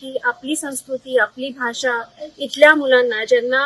की आपली संस्कृती आपली भाषा इथल्या मुलांना ज्यांना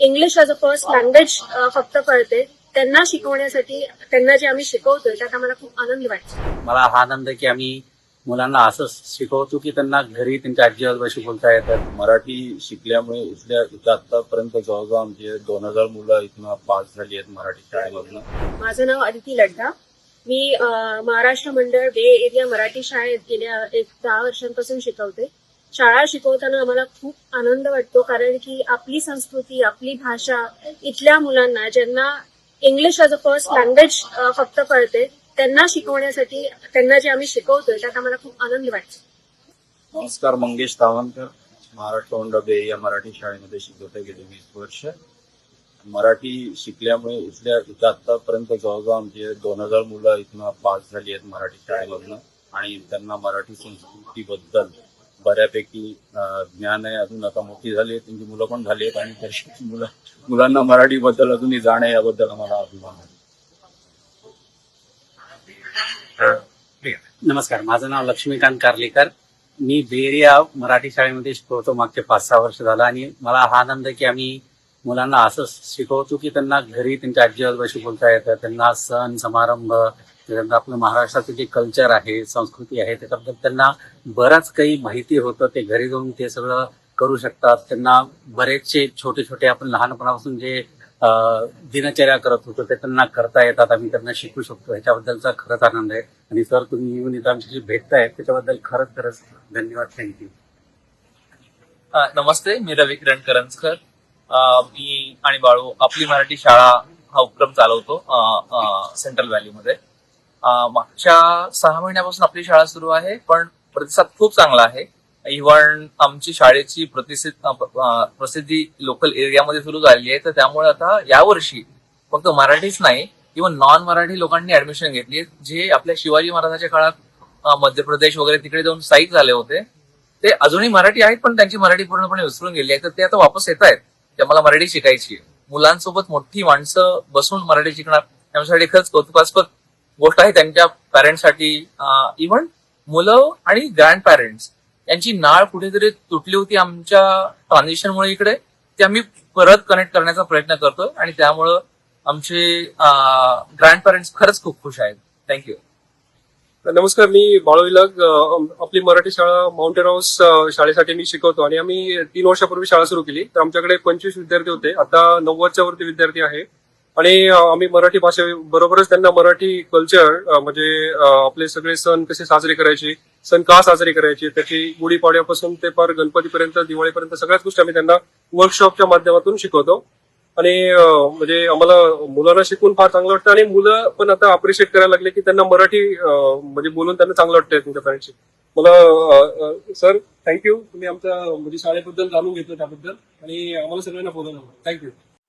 English as a first language फक्त कळते त्यांना शिकवण्यासाठी त्यांना जे आम्ही शिकवतोय त्यात आम्हाला खूप आनंद वाटतो. मला हा आनंद आहे की आम्ही मुलांना असं शिकवतो की त्यांना घरी त्यांच्या आजी आजोबाशी बोलता येतात. मराठी शिकल्यामुळे इथल्या इथं आतापर्यंत जवळजवळ आमचे दोन हजार मुलं इथनं पास झाली आहेत मराठी शाळेमधनं. माझं नाव अदिती लड्डा. मी महाराष्ट्र मंडळ बे एरिया मराठी शाळेत गेल्या एक दहा वर्षांपासून शिकवते. शाळा शिकवताना आम्हाला खूप आनंद वाटतो कारण की आपली संस्कृती आपली भाषा इथल्या मुलांना ज्यांना English as a first language फक्त कळते त्यांना शिकवण्यासाठी त्यांना जे आम्ही शिकवतोय त्यात आम्हाला खूप आनंद वाटतो. नमस्कार मंगेश तावणकर महाराष्ट्र मंडळ या मराठी शाळेमध्ये शिकवते गेले वीस वर्ष. मराठी शिकल्यामुळे इथल्या इथं आतापर्यंत जवळजवळ आमचे दोन हजार मुलं इथनं पास झाली आहेत मराठी शाळेमधनं. आणि त्यांना मराठी संस्कृतीबद्दल बऱ्यापैकी ज्ञान आहे अजून आता मोठी झाली त्यांची मुलं पण झाली आहेत आणि तशी मुलं मुलांना मराठीबद्दल अजूनही जाण आहे याबद्दल आम्हाला अभिमान आहे. नमस्कार माझं नाव लक्ष्मीकांत कार्लेकर. मी बेरिया मराठी शाळेमध्ये शिकवतो मागचे पाच सहा वर्ष झालं आणि मला हा आनंद आहे की आम्ही मुलांना असं शिकवतो की त्यांना घरी त्यांच्या आजी आजोबाशी बोलता येतं त्यांना सण समारंभ त्याच्यानंतर आपलं महाराष्ट्राचं जे कल्चर आहे संस्कृती आहे त्याच्याबद्दल त्यांना बराच काही माहिती होतं. ते घरी जाऊन ते सगळं करू शकतात. त्यांना बरेचसे छोटे छोटे आपण लहानपणापासून जे दिनचर्या करत होतो ते त्यांना करता येतात. आम्ही त्यांना शिकू शकतो. ह्याच्याबद्दलचा खरंच आनंद आहे. आणि सर तुम्ही येऊन इथं आमच्याशी भेटताय. त्याच्याबद्दल खरंच खरंच धन्यवाद. थँक्यू नमस्ते. मी रवी किरण करंजकर. मी आणि बाळू आपली मराठी शाळा हा उपक्रम चालवतो सेंट्रल व्हॅलीमध्ये मागच्या सहा महिन्यापासून आपली शाळा सुरू आहे पण प्रतिसाद खूप चांगला आहे. इव्हन आमची शाळेची प्रतिसिद्ध प्रसिद्धी लोकल एरियामध्ये सुरू झालेली आहे तर त्यामुळे आता यावर्षी फक्त मराठीच नाही इव्हन नॉन मराठी लोकांनी ऍडमिशन घेतली जे आपल्या शिवाजी महाराजांच्या काळात मध्य प्रदेश वगैरे तिकडे जाऊन स्थायिक झाले होते. ते अजूनही मराठी आहेत पण त्यांची मराठी पूर्णपणे विसरून गेली आहे तर ते आता वापस येत आहेत. ते मला मराठी शिकायची आहे. मुलांसोबत मोठी माणसं बसून मराठी शिकणार त्यासाठी खरंच कौतुकास्पद गोष्ट आहे त्यांच्या पॅरेंट्ससाठी इव्हन मुलं आणि ग्रँड पॅरेंट्स यांची नाळ कुठेतरी तुटली होती आमच्या ट्रान्झिशनमुळे इकडे. ते आम्ही परत कनेक्ट करण्याचा प्रयत्न करतोय आणि त्यामुळं आमचे ग्रँड पॅरेंट्स खरंच खूप खुश आहेत. थँक्यू नमस्कार मी बाळविलग आपली मराठी शाळा माउंटेन हाऊस शाळेसाठी मी शिकवतो आणि आम्ही तीन वर्षापूर्वी शाळा सुरू केली. तर आमच्याकडे पंचवीस विद्यार्थी होते. आता नव्वदच्या वरती विद्यार्थी आहे. आणि आम्ही मराठी भाषेबरोबरच त्यांना मराठी कल्चर म्हणजे आपले सगळे सण कसे साजरे करायचे सण का साजरे करायचे त्याची गुढीपाड्यापासून ते फार गणपतीपर्यंत दिवाळीपर्यंत सगळ्याच गोष्टी आम्ही त्यांना वर्कशॉपच्या माध्यमातून शिकवतो. आणि म्हणजे आम्हाला मुलांना शिकून फार चांगलं वाटतं आणि मुलं पण आता अप्रिशिएट करायला लागले की त्यांना मराठी म्हणजे बोलून त्यांना चांगलं वाटतंय तुमच्या पॅरेंटशी मला सर थँक्यू तुम्ही आमच्या म्हणजे शाळेबद्दल जाणून घेतलं त्याबद्दल. आणि आम्हाला सगळ्यांना बोलायला थँक्यू